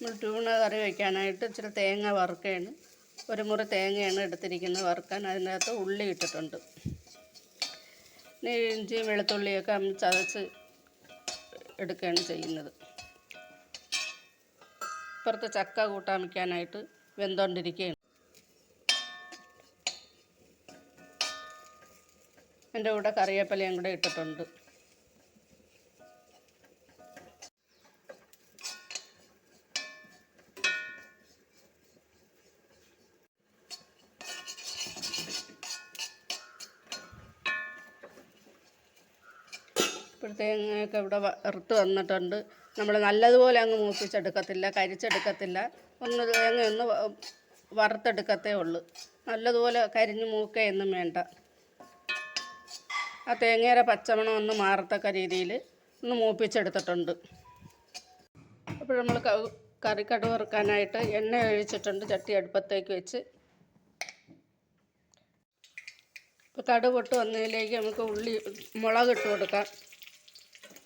നമ്മൾ ട്യൂണ കറി വയ്ക്കാനായിട്ട് ഇച്ചിരി തേങ്ങ വറുക്കുകയാണ്. ഒരു മുറി തേങ്ങയാണ് എടുത്തിരിക്കുന്നത് വറുക്കാൻ. അതിനകത്ത് ഉള്ളി ഇട്ടിട്ടുണ്ട്. ഇഞ്ചിയും വെളുത്തുള്ളിയൊക്കെ നമ്മൾ ചതച്ച് എടുക്കുകയാണ് ചെയ്യുന്നത്. ഇപ്പുറത്ത് ചക്ക കൂട്ടാൻ വയ്ക്കാനായിട്ട് വെന്തോണ്ടിരിക്കുകയാണ് എന്റെ കൂടെ കറിവേപ്പിലയും കൂടെ ഇട്ടിട്ടുണ്ട്. ഇപ്പോഴത്തേങ്ങയൊക്കെ ഇവിടെ വറുത്ത് വന്നിട്ടുണ്ട്. നമ്മൾ നല്ലതുപോലെ അങ്ങ് മൂപ്പിച്ചെടുക്കത്തില്ല കരിച്ചെടുക്കത്തില്ല. ഒന്ന് തേങ്ങ ഒന്ന് വറുത്തെടുക്കത്തേ ഉള്ളൂ. നല്ലതുപോലെ കരിഞ്ഞ് മൂക്കുകയൊന്നും വേണ്ട. ആ തേങ്ങയുടെ പച്ചമണം ഒന്ന് മാറത്തക്ക രീതിയിൽ ഒന്ന് മൂപ്പിച്ചെടുത്തിട്ടുണ്ട്. അപ്പോൾ നമ്മൾ കറി വറുക്കാനായിട്ട് എണ്ണ ഒഴിച്ചിട്ടുണ്ട് ചട്ടി അടുപ്പത്തേക്ക് വെച്ച്. ഇപ്പോൾ കടു പൊട്ട് വന്നതിലേക്ക് നമുക്ക് ഉള്ളി മുളക് ഇട്ട് കൊടുക്കാം.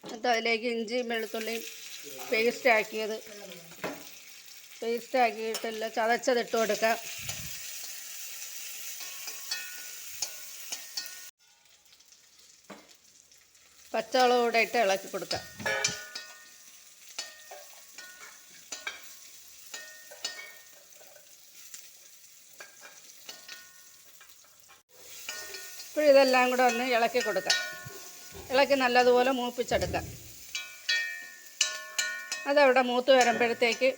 എന്നിട്ട് അതിലേക്ക് ഇഞ്ചിയും വെളുത്തുള്ളിയും പേസ്റ്റ് ആക്കിയത്. പേസ്റ്റ് ആക്കിയിട്ടില്ല ചതച്ചത് ഇട്ട് കൊടുക്കാം. പച്ചവളം കൂടെ ഇട്ട് ഇളക്കി കൊടുക്കാം. ഇപ്പോൾ ഇതെല്ലാം കൂടെ ഒന്ന് ഇളക്കി കൊടുക്കാം. ഇളക്കി നല്ലതുപോലെ മൂപ്പിച്ചെടുക്കാം. അതവിടെ മൂത്ത് വരുമ്പോഴത്തേക്ക്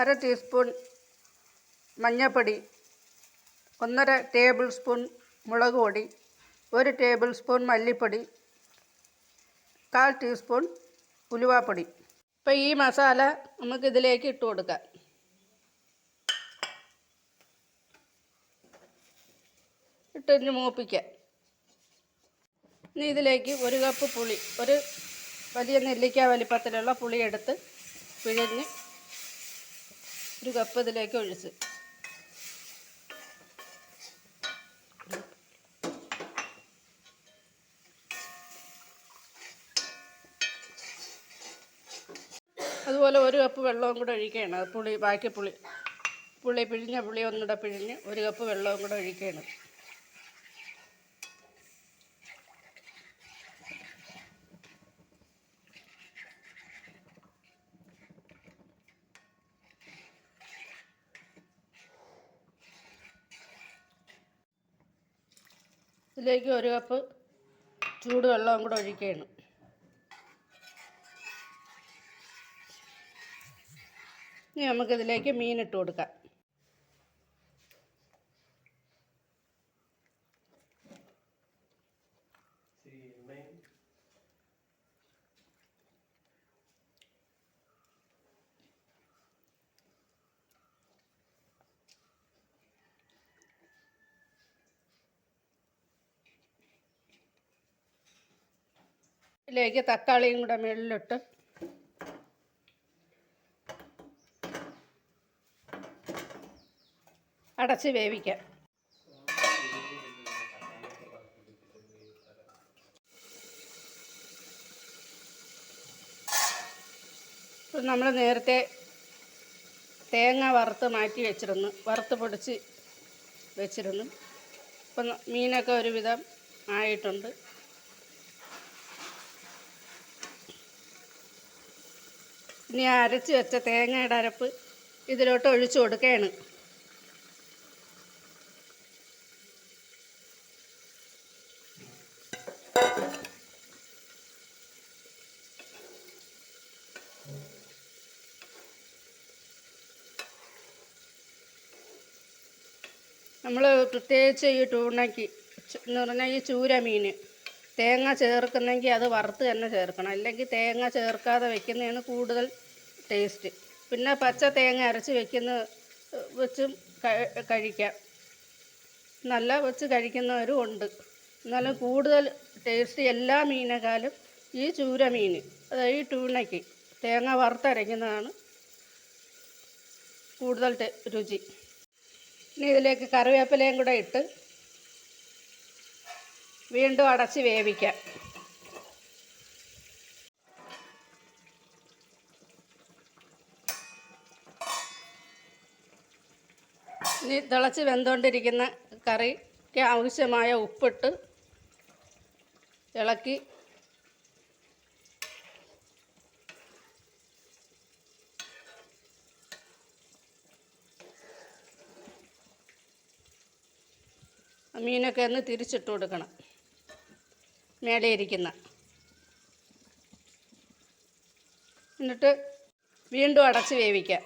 അര ടീസ്പൂൺ മഞ്ഞൾപ്പൊടി ഒന്നര ടേബിൾ സ്പൂൺ മുളക് പൊടി ഒരു ടേബിൾ സ്പൂൺ മല്ലിപ്പൊടി കാൽ ടീസ്പൂൺ ഉലുവാപ്പൊടി. ഇപ്പോൾ ഈ മസാല നമുക്ക് ഇതിലേക്ക് ഇട്ട് കൊടുക്കാം. ഇട്ടിട്ട് മൂപ്പിക്കാം. ഇനി ഇതിലേക്ക് ഒരു കപ്പ് പുളി ഒരു വലിയ നെല്ലിക്ക വലിപ്പത്തിലുള്ള പുളി എടുത്ത് പിഴിഞ്ഞ് ഒരു കപ്പ് ഇതിലേക്ക് ഒഴിച്ച്. അതുപോലെ ഒരു കപ്പ് വെള്ളവും കൂടെ ഒഴിക്കുകയാണ്. പുളി ബാക്കി പുളി. പുളി പിഴിഞ്ഞ പുളി ഒന്നുകൂടെ പിഴിഞ്ഞ് ഒരു കപ്പ് വെള്ളവും കൂടെ ഒഴിക്കുകയാണ്. ഇതിലേക്ക് ഒരു കപ്പ് ചൂടുവെള്ളവും കൂടെ ഒഴിക്കുകയാണ്. ഇനി നമുക്കിതിലേക്ക് മീനിട്ട് കൊടുക്കാം. ഇതിലേക്ക് തക്കാളിയും കൂടെ മുകളിലിട്ട് അടച്ച് വേവിക്കാം. ഇപ്പം നമ്മൾ നേരത്തെ തേങ്ങ വറുത്ത് മാറ്റി വെച്ചിരുന്നു. വറുത്ത് പൊടിച്ച് വെച്ചിരുന്നു. ഇപ്പം മീനൊക്കെ ഒരുവിധം ആയിട്ടുണ്ട്. ഇനി അരച്ച് വെച്ച തേങ്ങയുടെ അരപ്പ് ഇതിലോട്ട് ഒഴിച്ചു കൊടുക്കുകയാണ്. നമ്മൾ പ്രത്യേകിച്ച് ഈ ടൂണയ്ക്ക് എന്ന് പറഞ്ഞാൽ ഈ ചൂര മീൻ തേങ്ങ ചേർക്കുന്നെങ്കിൽ അത് വറുത്ത് തന്നെ ചേർക്കണം. അല്ലെങ്കിൽ തേങ്ങ ചേർക്കാതെ വെക്കുന്നതാണ് കൂടുതൽ ടേസ്റ്റ്. പിന്നെ പച്ച തേങ്ങ അരച്ച് വെക്കുന്ന വെച്ചും കഴിക്കാം. നല്ല വെച്ച് കഴിക്കുന്നവരും ഉണ്ട്. എന്നാലും കൂടുതൽ ടേസ്റ്റ് എല്ലാ മീനേക്കാളും ഈ ചൂര മീൻ അതായത് ഈ ടൂണയ്ക്ക് തേങ്ങ വറുത്തരയ്ക്കുന്നതാണ് കൂടുതൽ രുചി. ഇനി ഇതിലേക്ക് കറിവേപ്പിലയും കൂടെ ഇട്ട് വീണ്ടും അടച്ച് വേവിക്കാം. ഇനി തിളച്ച് വെന്തുകൊണ്ടിരിക്കുന്ന കറിക്ക് ആവശ്യമായ ഉപ്പിട്ട് ഇളക്കി മീനൊക്കെ ഒന്ന് തിരിച്ചിട്ട് കൊടുക്കണം. മേലെ ഇരിക്കുന്ന എന്നിട്ട് വീണ്ടും അടച്ച് വേവിക്കാം.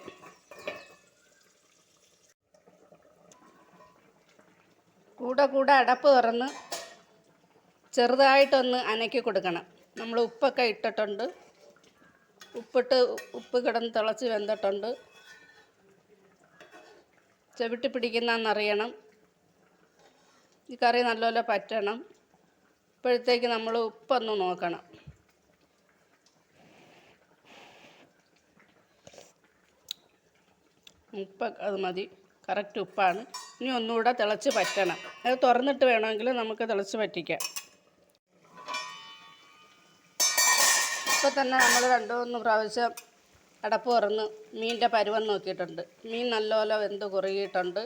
കൂടെ കൂടെ അടപ്പ് തുറന്ന് ചെറുതായിട്ടൊന്ന് അനക്കി കൊടുക്കണം. നമ്മൾ ഉപ്പൊക്കെ ഇട്ടിട്ടുണ്ട്. ഉപ്പിട്ട് ഉപ്പ് കിടന്ന് തിളച്ച് വെന്തിട്ടുണ്ട്. ചവിട്ടി പിടിക്കുന്നതെന്നറിയണം ഈ കറി നല്ലപോലെ പറ്റണം. ഇപ്പോഴത്തേക്ക് നമ്മൾ ഉപ്പൊന്ന് നോക്കണം. ഉപ്പ് അത് മതി. കറക്റ്റ് ഉപ്പാണ്. ഇനി ഒന്നുകൂടെ തിളച്ച് പറ്റണം. അത് തുറന്നിട്ട് വേണമെങ്കിൽ നമുക്ക് തിളച്ച് പറ്റിക്കാം. ഇപ്പം തന്നെ നമ്മൾ രണ്ട് മൂന്ന് പ്രാവശ്യം അടപ്പ് തുറന്ന് മീനിന്റെ പരുവം നോക്കിയിട്ടുണ്ട്. മീൻ നല്ലപോലെ വെന്ത് കുറുകിയിട്ടുണ്ട്.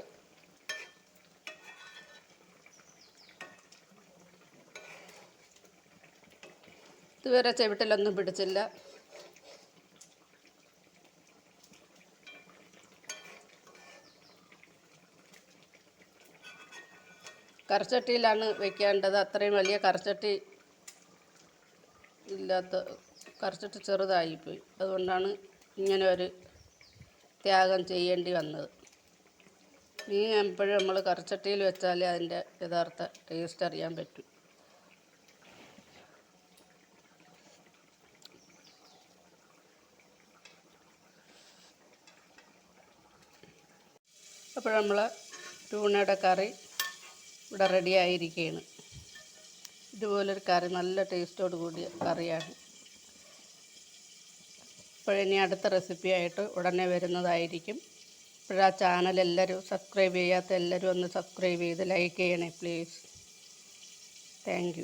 ഇതുവരെ ചെവിട്ടിലൊന്നും പിടിച്ചില്ല. കറച്ചട്ടിയിലാണ് വെക്കേണ്ടത്. അത്രയും വലിയ കറച്ചട്ടി ഇല്ലാത്ത കറച്ചട്ടി ചെറുതായിപ്പോയി. അതുകൊണ്ടാണ് ഇങ്ങനെ ഒരു ത്യാഗം ചെയ്യേണ്ടി വന്നത്. മീൻ എപ്പോഴും നമ്മൾ കറച്ചട്ടിയിൽ വെച്ചാലേ അതിന്റെ യഥാർത്ഥ ടേസ്റ്റ് അറിയാൻ പറ്റൂ. അപ്പോൾ നമ്മൾ ടൂണയുടെ കറി ഇവിടെ റെഡി ആയിരിക്കുകയാണ്. ഇതുപോലൊരു കറി നല്ല ടേസ്റ്റോട് കൂടിയ കറിയാണ്. അപ്പോഴിനി അടുത്ത റെസിപ്പിയായിട്ട് ഉടനെ വരുന്നതായിരിക്കും. ഇപ്പോഴാ ചാനൽ എല്ലാവരും സബ്സ്ക്രൈബ് ചെയ്യാത്ത എല്ലാവരും ഒന്ന് സബ്സ്ക്രൈബ് ചെയ്ത് ലൈക്ക് ചെയ്യണേ പ്ലീസ് താങ്ക്